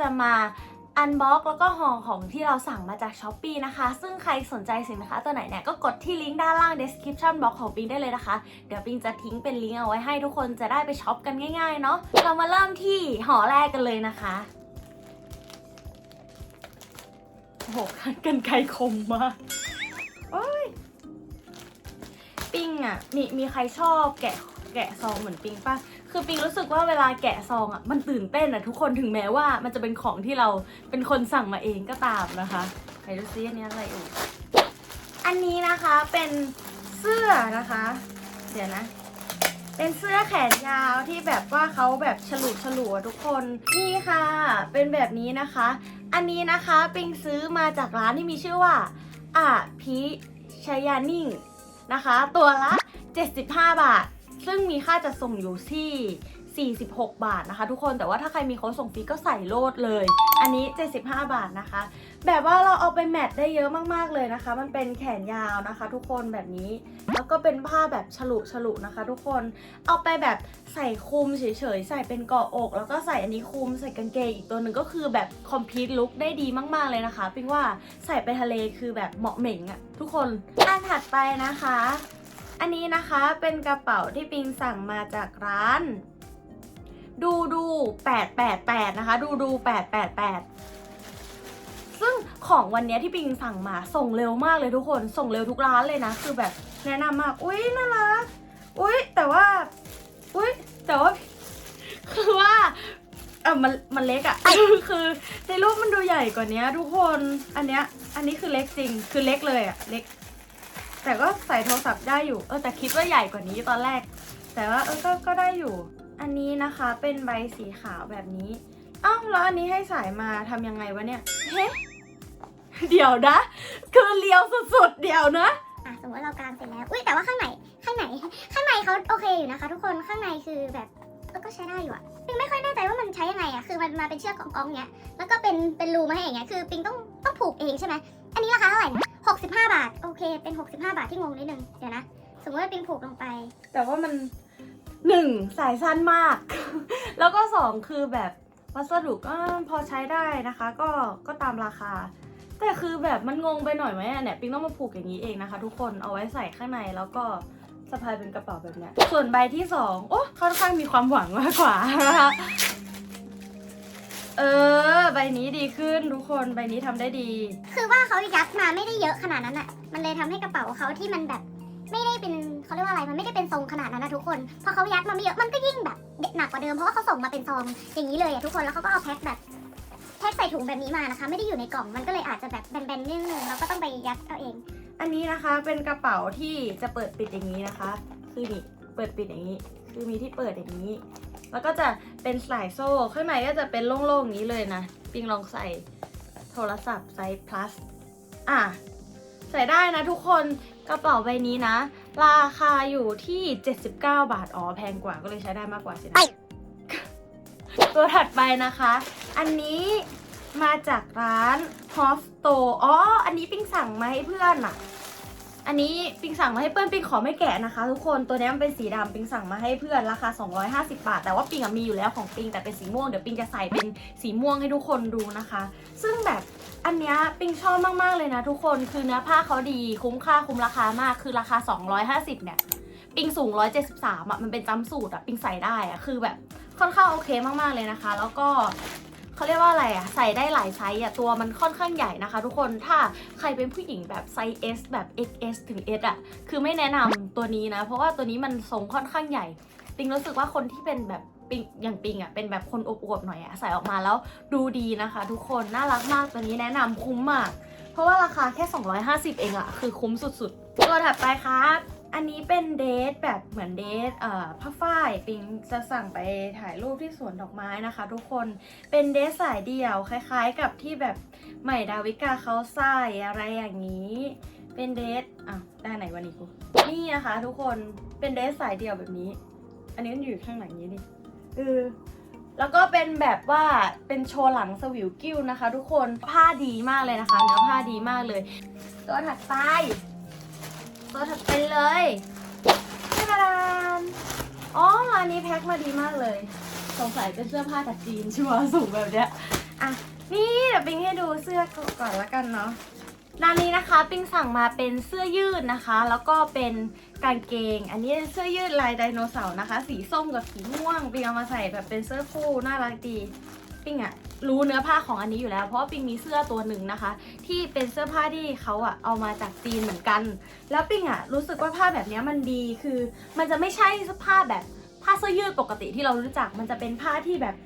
จะมาอันบ็อกแล้วก็ห่อของที่เราสั่งมาจากช้อปปีนะคะ ซึ่งใครสนใจสินค้าตัวไหนเนี่ยก็กดที่ลิงก์ด้านล่าง description box ของปิงได้เลยนะคะ เดี๋ยวปิงจะทิ้งเป็นลิงก์เอาไว้ให้ทุกคนจะได้ไปช็อปกันง่ายๆเนาะเรามาเริ่มที่ห่อแรกกันเลยนะคะโอ้โหกันไกลคมมากโอ้ยปิงอะมีมีใครชอบแกะแกะซองเหมือนปิงป่ะ คือปิงรู้สึกว่าเวลาแกะซองอะมันตื่นเต้นอะทุกคนถึงแม้ว่ามันจะเป็นของที่เราเป็นคนสั่งมาเองก็ตามนะคะไหนดูซิอันนี้อะไรอ่ยอันนี้นะคะเป็นเสื้อนะคะ เดี๋ยวนะ เป็นเสื้อแขนยาวที่แบบว่าเขาแบบฉลุฉลุอะทุกคนนี่ค่ะ เป็นแบบนี้นะคะ อันนี้นะคะปิงซื้อมาจากร้านที่มีชื่อว่าอาพิชยานิ่งนะคะ ตัวละ 75 บาท ซึ่งมีค่าจัดส่งอยู่ที่46 บาทนะคะ ทุกคนแต่ว่าถ้าใครมีโค้ดส่งฟรีก็ใส่โลดเลย อันนี้ 75 บาทนะคะ แบบว่าเราเอาไปแมทได้เยอะมากๆเลยนะคะ มันเป็นแขนยาวนะคะ ทุกคนแบบนี้ แล้วก็เป็นผ้าแบบฉลุฉลุนะคะ ทุกคนเอาไปแบบใส่คลุมเฉยๆ ใส่เป็นเกาะอก แล้วก็ใส่อันนี้คลุมใส่กางเกงอีกตัวหนึ่งก็คือแบบคอมพลีทลุคได้ดีมากๆเลยนะคะปิงว่าใส่ไปทะเลคือแบบเหมาะเหม่งอะทุกคนอันถัดไปนะคะ อันนี้นะคะเป็นกระเป๋าที่ปิงสั่งมาจากร้าน ดูดู888นะคะ ดูดู888ซึ่งของวันนี้ที่ปิงสั่งมาส่งเร็วมากเลยทุกคนส่งเร็วทุกร้านเลยนะ คือแบบแนะนำมากอุ้ยน่ารักอุ้ยแต่ว่าอุ้ยแต่ว่าคือว่าเออมันมันเล็กอะคือในรูปมันดูใหญ่กว่านี้ทุกคนอันเนี้ยอันนี้คือเล็กจริงคือเล็กเลยอะเล็ก แต่ก็ใส่โทรศัพท์ได้อยู่ เออแต่คิดว่าใหญ่กว่านี้ตอนแรก แต่ว่าเออก็ก็ได้อยู่ อันนี้นะคะเป็นใบสีขาวแบบนี้อ้าวแล้วอันนี้ให้สายมาทำยังไงวะเนี่ยเฮ้เดี๋ยวนะ คือเลียวสุดๆ เดี๋ยวนะอะสมมติเรากางเสร็จแล้ว อุ้ยแต่ว่าข้างในข้างในข้างในเขาโอเคอยู่นะคะ ทุกคนข้างในคือแบบก็ใช้ได้อยู่อะปิงไม่ค่อยแน่ใจว่ามันใช้ยังไงอะคือมันมาเป็นเชือกกองๆเนี้ยแล้วก็เป็นเป็นรูมาให้อย่างเงี้ยคือปิงต้องต้องผูกเองใช่ไหมอันนี้ราคาเท่าไหร่นะ หกสิบห้าบาท โอเค เป็นหกสิบห้าบาทที่งงนิดนึง เดี๋ยวนะ สมมติว่าปิงผูกลงไป แต่ว่ามันหนึ่งสายสั้นมาก แล้วก็สองคือแบบวัสดุก็พอใช้ได้นะคะ ก็ก็ตามราคา แต่คือแบบมันงงไปหน่อยไหมอะเนี่ยปิงต้องมาผูกอย่างนี้เองนะคะ ทุกคนเอาไว้ใส่ข้างในแล้วก็สะพายเป็นกระเป๋าแบบเนี้ยส่วนใบที่สองโอ้ค่อนข้างมีความหวังมากกว่านะคะ เออ ใบนี้ดีขึ้นทุกคนใบนี้ทำได้ดี คือว่าเขายัดมาไม่ได้เยอะขนาดนั้นอะมันเลยทำให้กระเป๋าเขาที่มันแบบ ไม่ได้เป็นเขาเรียกว่าอะไร มันไม่ได้เป็นทรงขนาดนั้นนะทุกคน พอเขายัดมาไม่เยอะ มันก็ยิ่งแบบหนักกว่าเดิม เพราะว่าเขาส่งมาเป็นซองอย่างนี้เลยอะทุกคน แล้วเขาก็เอาแพ็คแบบแพ็คใส่ถุงแบบนี้มานะคะ ไม่ได้อยู่ในกล่อง มันก็เลยอาจจะแบบแบนๆนิดนึงแล้วก็ต้องไปยัดเอาเอง อันนี้นะคะเป็นกระเป๋าที่จะเปิดปิดอย่างนี้นะคะ คือนี่เปิดปิดอย่างนี้ คือมีที่เปิดอย่างนี้ แล้วก็จะเป็นสายโซ่ ข้างในก็จะเป็นโล่งๆอย่างนี้เลยนะ ปิงลองใส่โทรศัพท์ไซส์ plus อะ ใส่ได้นะทุกคนกระเป๋าใบนี้นะ ราคาอยู่ที่ 79 บาท อ๋อ แพงกว่าก็เลยใช้ได้มากกว่าสินะ ตัวถัดไปนะคะ อันนี้มาจากร้าน h o s t o อ๋อ อันนี้ปิงสั่งมาให้เพื่อนอะ อันนี้ปิงสั่งมาให้เพื่อนปิงขอไม่แกะนะคะ ทุกคนตัวนี้มันเป็นสีดำปิงสั่งมาให้เพื่อนราคา 250 บาท แต่ว่าปิงมีอยู่แล้วของปิงแต่เป็นสีม่วงเดี๋ยวปิงจะใส่เป็นสีม่วงให้ทุกคนดูนะคะ ซึ่งแบบอันนี้ปิงชอบมากๆเลยนะทุกคนคือเนื้อผ้าเขาดีคุ้มค่าคุ้มราคามากคือราคา 250 เนี่ยปิงสูง 173อะมันเป็นจำสูตรอะปิงใส่ได้อะคือแบบค่อนข้างโอเคมากๆเลยนะคะ แล้วก็ เขาเรียกว่าอะไรอะใส่ได้หลายไซส์อะตัวมันค่อนข้างใหญ่นะคะ ทุกคนถ้าใครเป็นผู้หญิงแบบไซส์ S แบบ XS ถึง S อะคือไม่แนะนำตัวนี้นะ เพราะว่าตัวนี้มันทรงค่อนข้างใหญ่ปิงรู้สึกว่าคนที่เป็นแบบปิงอย่างปิงอะเป็นแบบคนอวบๆหน่อยอะใส่ออกมาแล้วดูดีนะคะ ทุกคนน่ารักมากตัวนี้แนะนำคุ้มมาก เพราะว่าราคาแค่ 250 เองอะคือคุ้มสุดๆตัวถัดไปครับ อันนี้เป็นเดทแบบเหมือนเดทเอ่อผ้าฝ้ายปิงจะสั่งไปถ่ายรูปที่สวนดอกไม้นะคะ ทุกคนเป็นเดทสายเดี่ยวคล้าย ๆ กับที่แบบใหม่ดาวิกาเขาใส่อะไรอย่างนี้ เป็นเดทอะได้ไหนวันนี้กูนี่นะคะ ทุกคนเป็นเดทสายเดี่ยวแบบนี้ อันนี้มันอยู่ข้างหลังนี้นี่เออแล้วก็เป็นแบบว่าเป็นโชว์หลังสวิวกิ้วนะคะ ทุกคนผ้าดีมากเลยนะคะ เนื้อผ้าดีมากเลย ตัวถัดไป ตัวถัดไปเลยนี่มาดานอ๋อร้านนี้แพ็คมาดีมากเลย สงสัยเป็นเสื้อผ้าจากจีนชัวร์สูงแบบเนี้ย อะ นี่เดี๋ยวปิงให้ดูเสื้อก่อนละกันเนาะด้านนี้นะคะปิงสั่งมาเป็นเสื้อยืดนะคะ แล้วก็เป็นกางเกง อันนี้เป็นเสื้อยืดลายไดโนเสาร์นะคะ สีส้มกับสีม่วงปิงเอามาใส่แบบเป็นเสื้อคู่น่ารักดี ปิงอะรู้เนื้อผ้าของอันนี้อยู่แล้ว เพราะว่าปิงมีเสื้อตัวหนึ่งนะคะ ที่เป็นเสื้อผ้าที่เขาอะเอามาจากจีนเหมือนกัน แล้วปิงอะรู้สึกว่าผ้าแบบนี้มันดีคือ มันจะไม่ใช่เสื้อผ้าแบบผ้าเสื้อยืดปกติที่เรารู้จักมันจะเป็นผ้าที่แบบ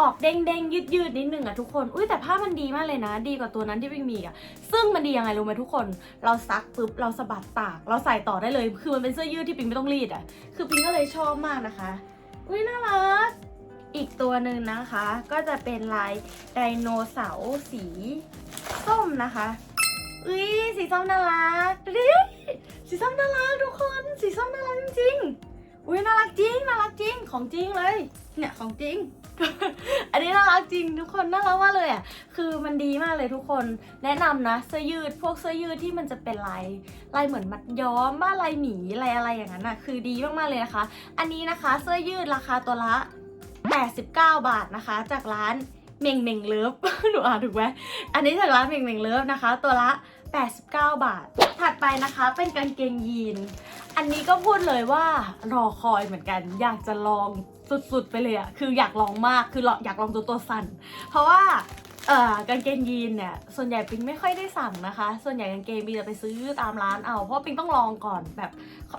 ออกเด้งเด้งยืดยืดนิดนึงอะทุกคน อุ้ยแต่ผ้ามันดีมากเลยนะ ดีกว่าตัวนั้นที่ปิงมีอะซึ่งมันดียังไงรู้ไหมทุกคน เราซักปุ๊บเราสะบัดตาก เราใส่ต่อได้เลย คือมันเป็นเสื้อยืดที่ปิงไม่ต้องรีดอะคือปิงก็เลยชอบมากนะคะ อุ้ยน่ารั อีกตัวหนึ่งนะคะก็จะเป็นลายไดโนเสาร์สีส้มนะคะอุ้ยสีส้มน่ารักดูดิสีส้มน่ารักทุกคนสีส้มน่ารักจริงๆอุ้ยน่ารักจริงน่ารักจริงของจริงเลยเนี่ยของจริง อันนี้น่ารักจริงทุกคนน่ารักมากเลยอะ คือมันดีมากเลยทุกคน แนะนำนะเสื้อยืดพวกเสื้อยืดที่มันจะเป็นลายลายเหมือนมัดย้อมบ้าลายหมีลายอะไรอย่างนั้นอะ คือดีมากๆเลยนะคะ อันนี้นะคะเสื้อยืดราคาตัวละ 89 บาทนะคะ จากร้านเมงเมงเลิฟหนูอ่านถูกไหมอันนี้จากร้านเมงเมงเลิฟนะคะ ตัวละ 89 บาท ถัดไปนะคะเป็นกางเกงยีน อันนี้ก็พูดเลยว่ารอคอยเหมือนกัน อยากจะลองสุดๆ ไปเลยอะคืออยากลองมาก คืออยากลองตัวตัวสั่น เพราะว่า เอ่อกางเกงยีนเนี่ย ส่วนใหญ่ปิงไม่ค่อยได้สั่งนะคะ ส่วนใหญ่กางเกงปิงจะไปซื้อตามร้านเอา เพราะปิงต้องลองก่อนแบบ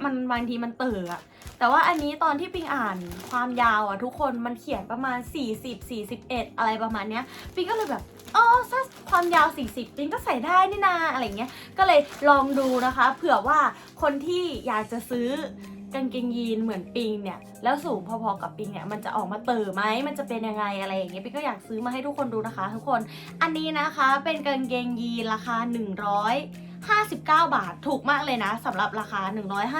มันบางทีมันเต๋ออะแต่ว่าอันนี้ตอนที่ปิงอ่านความยาวอะทุกคนมันเขียนประมาณ 40 41 อะไรประมาณเนี้ยปิงก็เลยแบบอ๋อถ้าความยาว 40ปิงก็ใส่ได้นี่นาอะไรเงี้ยก็เลยลองดูนะคะ เผื่อว่าคนที่อยากจะซื้อ กางเกงยีนเหมือนปิงเนี่ยแล้วสูงพอๆกับปิงเนี่ยมันจะออกมาเต๋อไหมมันจะเป็นยังไงอะไรอย่างเงี้ยปิงก็อยากซื้อมาให้ทุกคนดูนะคะ ทุกคนอันนี้นะคะเป็นกางเกงยีนราคา159 บาทถูกมากเลยนะสำหรับราคา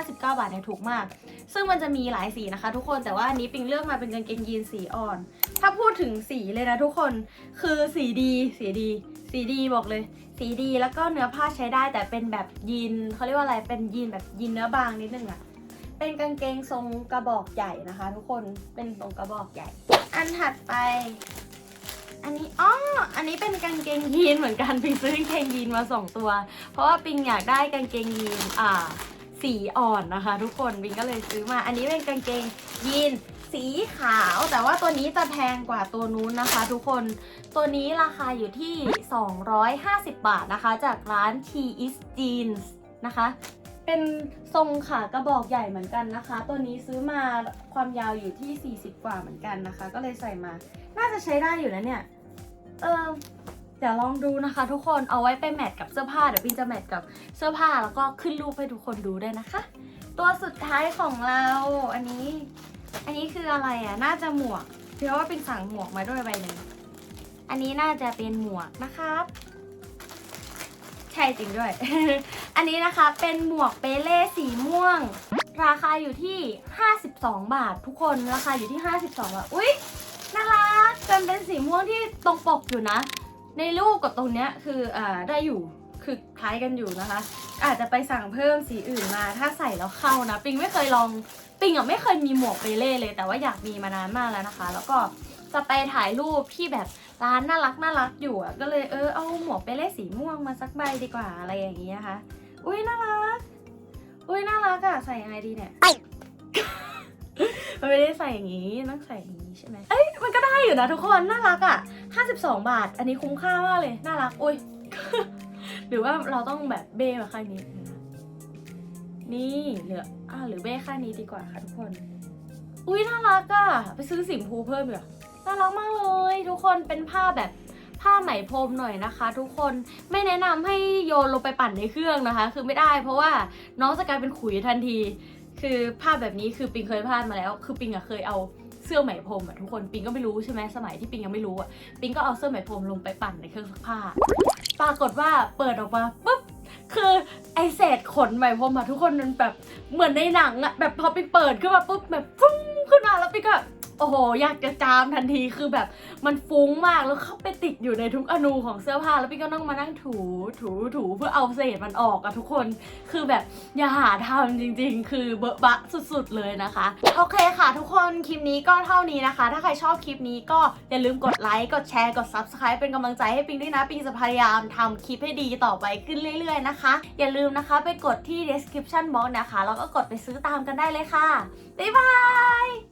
159 บาทเนี่ยถูกมาก ซึ่งมันจะมีหลายสีนะคะ ทุกคนแต่ว่าอันนี้ปิงเลือกมาเป็นกางเกงยีนสีอ่อน ถ้าพูดถึงสีเลยนะทุกคนคือสีดีสีดี สีดีบอกเลย สีดีแล้วก็เนื้อผ้าใช้ได้แต่เป็นแบบยีนเขาเรียกว่าอะไรเป็นยีนแบบยีนเนื้อบางนิดนึงอะ เป็นกางเกงทรงกระบอกใหญ่นะคะ ทุกคนเป็นทรงกระบอกใหญ่ อันถัดไป อันนี้อ๋ออันนี้เป็นกางเกงยีนเหมือนกันปิงซื้อกางเกงยีนมาสองตัว เพราะว่าปิงอยากได้กางเกงยีนอ่าสีอ่อนนะคะ ทุกคนปิงก็เลยซื้อมา อันนี้เป็นกางเกงยีนสีขาว แต่ว่าตัวนี้จะแพงกว่าตัวนู้นนะคะ ทุกคนตัวนี้ราคาอยู่ที่ 250 บาทนะคะ จากร้าน T is Jeans นะคะ เป็นทรงขากระบอกใหญ่เหมือนกันนะคะ ตัวนี้ซื้อมาความยาวอยู่ที่ 40 กว่าเหมือนกันนะคะ ก็เลยใส่มา น่าจะใช้ได้อยู่นะเนี่ย เออเดี๋ยวลองดูนะคะ ทุกคนเอาไว้ไปแมทกับเสื้อผ้าเดี๋ยวปินจะแมทกับเสื้อผ้าแล้วก็ขึ้นรูปให้ทุกคนดูได้วยนะคะ ตัวสุดท้ายของเราอันนี้ อันนี้คืออะไรอะน่าจะหมวกเพราะว่าเปินสั่งหมวกมาด้วยใบหนึ่งอันนี้น่าจะเป็นหมวกนะครับใช่จริงด้วย อันนี้นะคะเป็นหมวกเปเล่สีม่วง ราคาอยู่ที่ 52 บาท ทุกคนราคาอยู่ที่ 52 บาท อุ๊ยน่ารักเป็นเป็นสีม่วงที่ตรงปกอยู่นะ ในรูปกับตรงเนี้ยคืออ่าได้อยู่คือคล้ายกันอยู่นะคะ อาจจะไปสั่งเพิ่มสีอื่นมา ถ้าใส่แล้วเข้านะ ปิงไม่เคยลองปิงอะไม่เคยมีหมวกเปเล่เลย แต่ว่าอยากมีมานานมากแล้วนะคะ แล้วก็จะไปถ่ายรูปที่แบบร้านน่ารักน่ารักอยู่อะก็เลยเออเอาหมวกเปเล่สีม่วงมาสักใบดีกว่าอะไรอย่างนี้นะคะ อุ้ยน่ารัก อุ้ยน่ารักอะใส่ยังไงดีเนี่ยมันไม่ได้ใส่อย่างนี้ต้องใส่อย่างนี้ใช่ไหมเอ้ยมันก็ได้อยู่นะทุกคนน่ารักอะ52 บาท อันนี้คุ้มค่ามากเลยน่ารักอุ้ยหรือว่าเราต้องแบบเบ้มาข้างนี้นะนี่เหลืออ่าหรือเบ้ข้างนี้ดีกว่าค่ะทุกคน อุ้ยน่ารักอะไปซื้อสีชมพูเพิ่มเหรอน่ารักมากเลย ทุกคนเป็นผ้าแบบ ผ้าไหมพรมหน่อยนะคะ ทุกคนไม่แนะนำให้โยนลงไปปั่นในเครื่องนะคะ คือไม่ได้เพราะว่าน้องจะกลายเป็นขุยทันที คือภาพแบบนี้คือปิงเคยพลาดมาแล้ว คือปิงอะเคยเอาเสื้อไหมพรมอะทุกคนปิงก็ไม่รู้ใช่ไหมสมัยที่ปิงยังไม่รู้อะปิงก็เอาเสื้อไหมพรมลงไปปั่นในเครื่องซักผ้า ปรากฏว่าเปิดออกมาปุ๊บคือไอเศษขนไหมพรมอะทุกคนมันแบบเหมือนในหนังอะแบบพอปิงเปิดขึ้นมาปุ๊บแบบฟุ้งขึ้นมาแล้วปิงก็ โอ้โห อยากจะจามทันทีคือแบบมันฟุ้งมากแล้วเข้าไปติดอยู่ในทุกอนูของเสื้อผ้าแล้วพี่ก็ต้องมานั่งถูถูถูเพื่อเอาเศษมันออกอะทุกคน คือแบบอย่าหาทำจริง ๆ คือเบอะบะสุดๆเลยนะคะ โอเคค่ะ ทุกคนคลิปนี้ก็เท่านี้นะคะ ถ้าใครชอบคลิปนี้ก็อย่าลืมกดไลค์กดแชร์กด subscribe เป็นกำลังใจให้ปิงด้วยนะปิงจะพยายามทำคลิปให้ดีต่อไปขึ้นเรื่อย ๆนะคะ อย่าลืมนะคะไปกดที่ description box นะคะแล้วก็กดไปซื้อตามกันได้เลยค่ะบ๊ายบาย